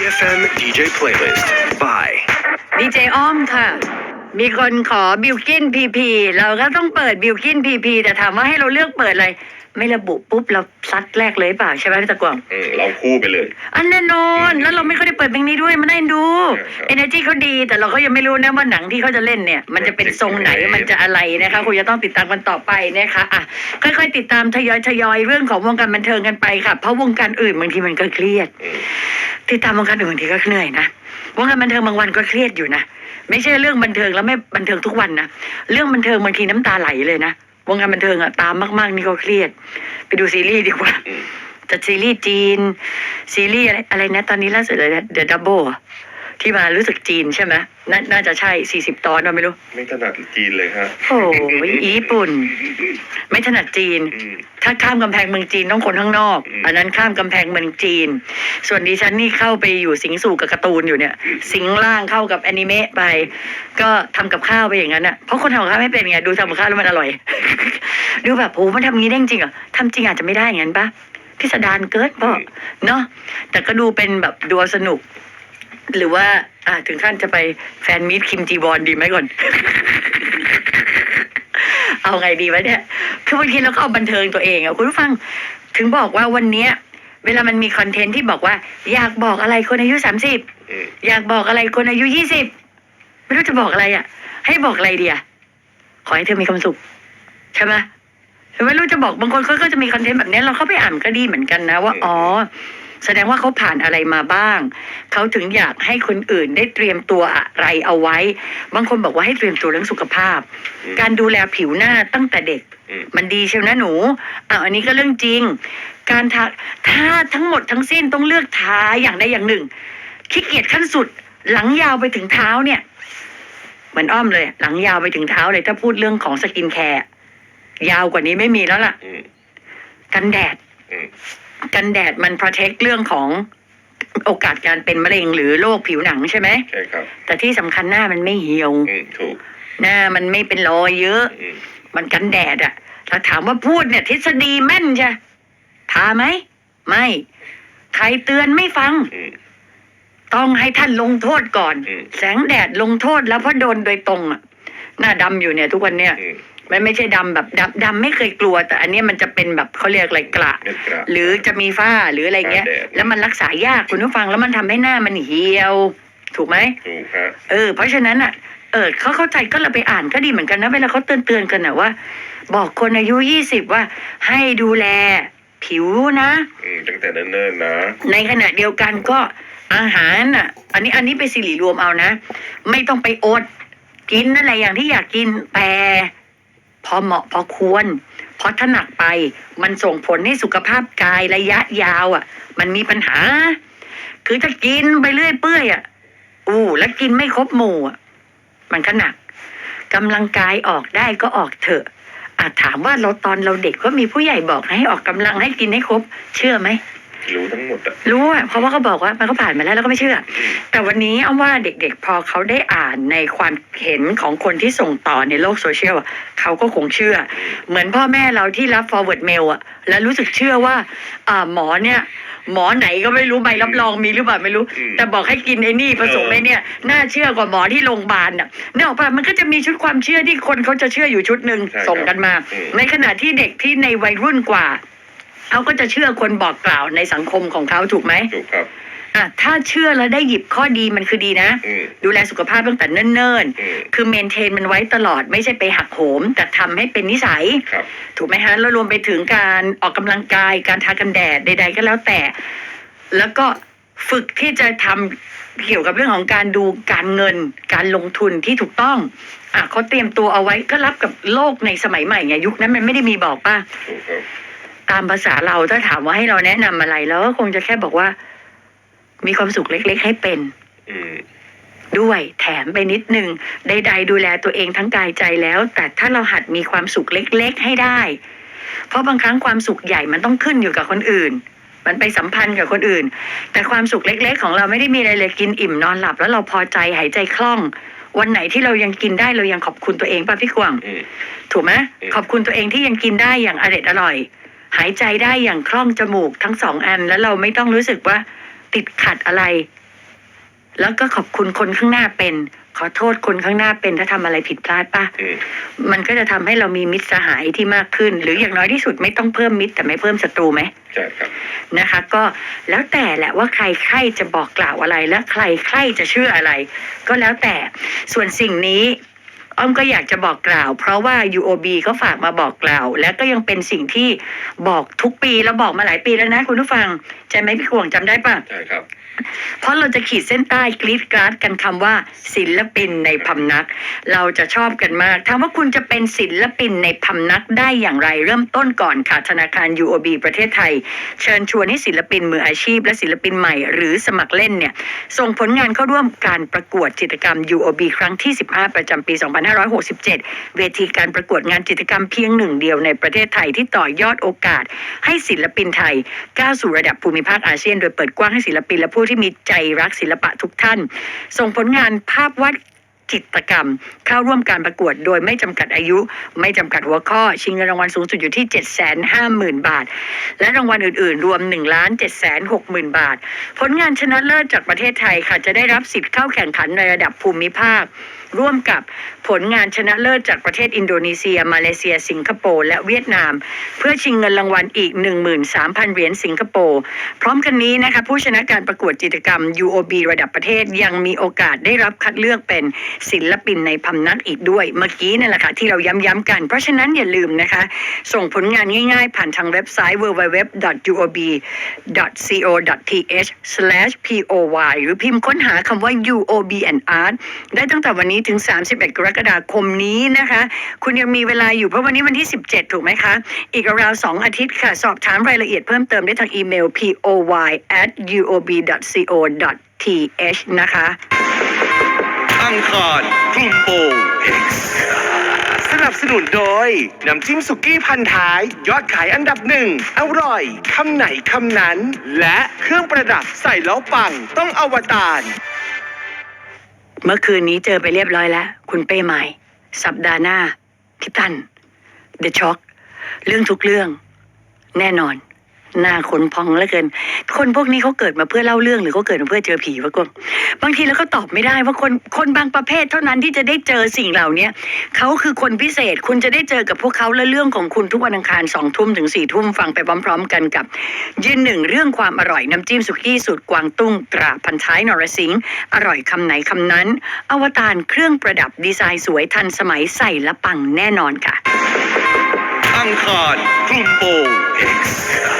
EFM DJ Playlist by ดีเจอ้อมค่ะ มีคนขอบิวกินพีพีเราก็ต้องเปิดบิวกินพีพีแต่ถามว่าให้เราเลือกเปิดอะไร ไม่ระบุปุ๊บเราซัดแรกเลยเปล่าใช่ไหมพี่ตะกวางอืมเราคู่ไปเลย อันแน่นอนแล้วเราไม่ค่อยได้เปิดเพลงนี้ด้วยมันน่าเอ็นดูครับเอเนจีเขาดีแต่เราก็ยังไม่รู้นะว่าหนังที่เขาจะเล่นเนี่ย มันจะเป็นทรงไหนมันจะอะไรนะคะคุณจะต้องติดตามกันต่อไปนะคะอะค่อยๆติดตามทยอยทยอยเรื่องของวงการบันเทิงกันไปค่ะ เพราะวงการอื่นบางทีมันก็เครียด อืม ติดตามวงการอื่นบางทีก็เหนื่อยนะวงการบันเทิงบางวันก็เครียดอยู่นะไม่ใช่เรื่องบันเทิงแล้วไม่บันเทิงทุกวันนะเรื่องบันเทิงบางทีน้ำตาไหลเลยนะวงการบันเทิงอะตามมาก ๆ นี่ก็เครียด ไปดูซีรีส์ดีกว่าอืมแต่ซีรีส์จีน ซีรีส์อะไรอะไรนะตอนนี้ล่าสุดเลยนะเดอะดับเบิล ที่มารู้สึกจีนใช่ไหมนาน่าจะใช่สี่สิบตอนเราไม่รู้ ไม่ถนัดจีนเลยฮะ โอ้ยญี่ปุ่น ไม่ถนัดจีน อืม ถ้าข้ามกำแพงเมืองจีนต้องคนข้างนอก อืม อันนั้นข้ามกำแพงเมืองจีน ส่วนดิฉันนี่เข้าไปอยู่สิงสู่กับการ์ตูนอยู่เนี่ย สิงล่างเข้ากับแอนิเมะไป ก็ทำกับข้าวไปอย่างนั้นอะเพราะคนทำกับข้าวไม่เป็นไงดูทำกับข้าวแล้วมันอร่อย ดูแบบโหมันทำงี้ได้จริงเหรอทำจริงอาจจะไม่ได้อย่างนั้นปะพิสดารเกิดป่ะเนาะแต่ก็ดูเป็นแบบดูเอาสนุก หรือว่าอ่าถึงขั้นจะไปแฟนมิตคิมจีบอลดีไหมก่อน เอาไงดีวะเนี่ยคือบางทีเราก็เอาบันเทิงตัวเองอะคุณผู้ฟังถึงบอกว่าวันเนี้ย เวลามันมีคอนเทนต์ที่บอกว่า อยากบอกอะไรคนอายุสามสิบอืมอยากบอกอะไรคนอายุยี่สิบไม่รู้จะบอกอะไรอะให้บอกอะไรดีอะขอให้เธอมีความสุขใช่ไหมไม่รู้จะบอกบางคนเขาก็จะมีคอนเทนต์แบบนี้เราเข้าไปอ่านก็ดีเหมือนกันนะว่า อ๋อ แสดงว่าเขาผ่านอะไรมาบ้าง เขาถึงอยากให้คนอื่นได้เตรียมตัวอะไรเอาไว้ บางคนบอกว่าให้เตรียมตัวเรื่องสุขภาพอืมการดูแลผิวหน้าตั้งแต่เด็กอืมมันดีเชียวนะหนูอะอันนี้ก็เรื่องจริง การทาถ้าทั้งหมดทั้งสิ้นต้องเลือกทาอย่างใดอย่างหนึ่งขี้เกียจขั้นสุดหลังยาวไปถึงเท้าเนี่ยเหมือนอ้อมเลย หลังยาวไปถึงเท้าเลยถ้าพูดเรื่องของสกินแคร์ยาวกว่านี้ไม่มีแล้วล่ะอืมกันแดดอืม กันแดดมัน protect เรื่องของโอกาสการเป็นมะเร็งหรือโรคผิวหนังใช่ไหม ใช่ครับแต่ที่สำคัญหน้ามันไม่เหี่ยว อืมถูกหน้ามันไม่เป็นรอยเยอะ อืมมันกันแดดอะถ้าถามว่าพูดเนี่ยทฤษฎีแม่นใช่ทาไหม ไม่ ใครเตือนไม่ฟัง อืม ต้องให้ท่านลงโทษก่อน อืม แสงแดดลงโทษแล้วเพราะโดนโดยตรงอะหน้าดำอยู่เนี่ยทุกวันเนี่ย อืม มันไม่ใช่ดำแบบดำดำไม่เคยกลัว แต่อันเนี้ยมันจะเป็นแบบเขาเรียกอะไรกระเม็ดกระ หรือจะมีฝ้าหรืออะไรเงี้ยแดด แล้วมันรักษายากคุณผู้ฟังแล้วมันทำให้หน้ามันเหี่ยว ถูกไหมถูกฮะเออ เพราะฉะนั้นอะเออเขาเข้าใจก็เราไปอ่านก็ดีเหมือนกันนะเวลาเขาเตือนเตือนๆกันนะว่า บอกคนอายุยี่สิบว่า ให้ดูแลผิวนะ อืมตั้งแต่เนิ่นๆนะในขณะเดียวกันก็อาหารน่ะ อันนี้อันนี้ไปสิริรวมเอานะ ไม่ต้องไปอด กินนั่นแหละอย่างที่อยากกินแต่ พอเหมาะพอควร เพราะถ้าหนักไปมันส่งผลให้สุขภาพกายระยะยาวอะ มันมีปัญหา คือถ้ากินไปเรื่อยเปื่อยอะอู้แล้วกินไม่ครบหมู่อะมันก็หนักกำลังกายออกได้ก็ออกเถอะอาจถามว่าเราตอนเราเด็กก็มีผู้ใหญ่บอกให้ออกกำลังให้กินให้ครบ เชื่อไหม รู้ทั้งหมดอะรู้อะเพราะว่าเขาบอกว่ามันก็ผ่านมาแล้วแล้วก็ไม่เชื่ออืมแต่วันนี้เอาว่าเด็กๆ พอเขาได้อ่านในความเห็นของคนที่ส่งต่อในโลกโซเชียลอะเขาก็คงเชื่อ เหมือนพ่อแม่เราที่รับ forward mail อะแล้วรู้สึกเชื่อว่าอ่าหมอเนี่ย หมอไหนก็ไม่รู้ใบรับรองมีหรือเปล่าไม่รู้อืมแต่บอกให้กินไอ้นี่ผสมไอ้เนี่ย น่าเชื่อกว่าหมอที่โรงพยาบาลอะเนี่ยออกปะมันก็จะมีชุดความเชื่อที่คนเขาจะเชื่ออยู่ชุดหนึ่งใช่ครับส่งกันมาอืมในขณะที่เด็กที่ในวัยรุ่นกว่า เขาก็จะเชื่อคนบอกกล่าวในสังคมของเขาถูกไหมถูกครับอะถ้าเชื่อแล้วได้หยิบข้อดีมันคือดีนะ อืมดูแลสุขภาพตั้งแต่เนิ่นอืมๆ คือเมนเทนมันไว้ตลอดไม่ใช่ไปหักโหม แต่ทำให้เป็นนิสัย ครับถูกไหมฮะ แล้วรวมไปถึงการออกกำลังกาย การทากันแดดใด ๆ ก็แล้วแต่ แล้วก็ฝึกที่จะทำเกี่ยวกับเรื่องของการดูการเงิน การลงทุนที่ถูกต้อง อะเขาเตรียมตัวเอาไว้ก็รับกับโลกในสมัยใหม่ไงยุคนั้นมันไม่ได้มีบอกป่ะ ถูกครับ ตามภาษาเราถ้าถามว่าให้เราแนะนำอะไรเราก็คงจะแค่บอกว่า มีความสุขเล็ก ๆ ให้เป็นอืมด้วยแถมไปนิดนึงใดๆดูแลตัวเองทั้งกายใจแล้ว แต่ถ้าเราหัดมีความสุขเล็ก ๆ ให้ได้ เพราะบางครั้งความสุขใหญ่มันต้องขึ้นอยู่กับคนอื่น มันไปสัมพันธ์กับคนอื่น แต่ความสุขเล็ก ๆ ของเราไม่ได้มีอะไรเลยกินอิ่มนอนหลับ แล้วเราพอใจหายใจคล่อง วันไหนที่เรายังกินได้เรายังขอบคุณตัวเองป่ะพี่กวางอืมถูกไหมอืมขอบคุณตัวเองที่ยังกินได้อย่างอร่อยอร่อย หายใจได้อย่างคล่องจมูกทั้งสองอัน แล้วเราไม่ต้องรู้สึกว่าติดขัดอะไร แล้วก็ขอบคุณคนข้างหน้าเป็น ขอโทษคนข้างหน้าเป็นถ้าทำอะไรผิดพลาดป่ะอืมมันก็จะทำให้เรามีมิตรสหายที่มากขึ้น หรืออย่างน้อยที่สุดไม่ต้องเพิ่มมิตรแต่ไม่เพิ่มศัตรูไหม ใช่ครับ นะคะก็แล้วแต่แหละว่าใครใครจะบอกกล่าวอะไรและใครใครจะเชื่ออะไร ก็แล้วแต่ส่วนสิ่งนี้ อ้อมก็อยากจะบอกกล่าว เพราะว่า UOB เขาฝากมาบอกกล่าว และก็ยังเป็นสิ่งที่บอกทุกปีแล้วบอกมาหลายปีแล้วนะคุณผู้ฟังใจไหมพี่ขวงจำได้ปะ ใช่ครับ เพราะเราจะขีดเส้นใต้กรีดกราดกันคำว่า ศิลปินในพำนัก เราจะชอบกันมากถามว่าคุณจะเป็นศิลปินในพำนักได้อย่างไรเริ่มต้นก่อนค่ะ ธนาคาร UOB ประเทศไทย เชิญชวนให้ศิลปินมืออาชีพ และศิลปินใหม่ หรือสมัครเล่นเนี่ยส่งผลงานเข้าร่วมการประกวดจิตรกรรม UOB ครั้งที่ 15 ประจำปี2567 เวทีการประกวดงานจิตรกรรมเพียงหนึ่งเดียวในประเทศไทยที่ต่อยอดโอกาส ให้ศิลปินไทยก้าวสู่ระดับภูมิภาคอาเซียน โดยเปิดกว้างให้ศิลปินและผู้ที่มีใจรักศิลปะทุกท่าน ส่งผลงานภาพวาดจิตรกรรม เข้าร่วมการประกวดโดยไม่จำกัดอายุ ไม่จำกัดหัวข้อ ชิงเงินรางวัลสูงสุดอยู่ที่ 750,000 บาท และรางวัลอื่นๆ รวม 1 7 6 0 0 0 0 บาท ผลงานชนะเลิศจากประเทศไทยค่ะ จะได้รับสิทธิ์เข้าแข่งขันในระดับภูมิภาค ร่วมกับผลงานชนะเลิศจากประเทศอินโดนีเซีย มาเลเซีย สิงคโปร์ และเวียดนาม เพื่อชิงเงินรางวัลอีก 13,000 เหรียญสิงคโปร์ พร้อมกันนี้นะคะผู้ชนะการประกวดจิตรกรรม UOB ระดับประเทศยังมีโอกาสได้รับคัดเลือกเป็นศิลปินในพำนักอีกด้วย เมื่อกี้นั่นแหละค่ะที่เราย้ำๆกัน เพราะฉะนั้นอย่าลืมนะคะ ส่งผลงานง่ายๆ ผ่านทางเว็บไซต์ www.uob.co.th/poy หรือพิมพ์ค้นหาคำว่า UOB and Art ได้ตั้งแต่วันนี้ถึง 31 กรกฎาคมนี้นะคะ คุณยังมีเวลาอยู่เพราะวันนี้วันที่ 17 ถูกไหมคะ อีกราวสองอาทิตย์ค่ะ สอบถามรายละเอียดเพิ่มเติมได้ทางอีเมล poy at uob.co.th นะคะอังคารคลุมโปงสนับสนุนโดย น้ำจิ้มสุกี้พันท้าย ยอดขายอันดับหนึ่ง อร่อยคำไหนคำนั้น และเครื่องประดับใส่แล้วปังต้องอวตาร เมื่อคืนนี้เจอไปเรียบร้อยแล้ว คุณเป้ใหม่ สัปดาห์หน้าพี่ตันเดอะช็อกเรื่องทุกเรื่อง แน่นอน หน้าขนพองเหลือเกิน คนพวกนี้เขาเกิดมาเพื่อเล่าเรื่องหรือเขาเกิดมาเพื่อเจอผีวะกงบางทีเราก็ตอบไม่ได้ว่าคนคนบางประเภทเท่านั้นที่จะได้เจอสิ่งเหล่านี้เขาคือคนพิเศษคุณจะได้เจอกับพวกเขาและเรื่องของคุณทุกวันอังคารสองทุ่มถึงสี่ทุ่มฟังไปพร้อม ๆ กันกับ ยืนหนึ่งเรื่องความอร่อยน้ำจิ้มสุกี้สูตรกวางตุ้งตราพันท้ายนรสิงห์อร่อยคำไหนคำนั้น อวตารเครื่องประดับดีไซน์สวยทันสมัยใส่และปังแน่นอนค่ะอังคารคลุมโปง X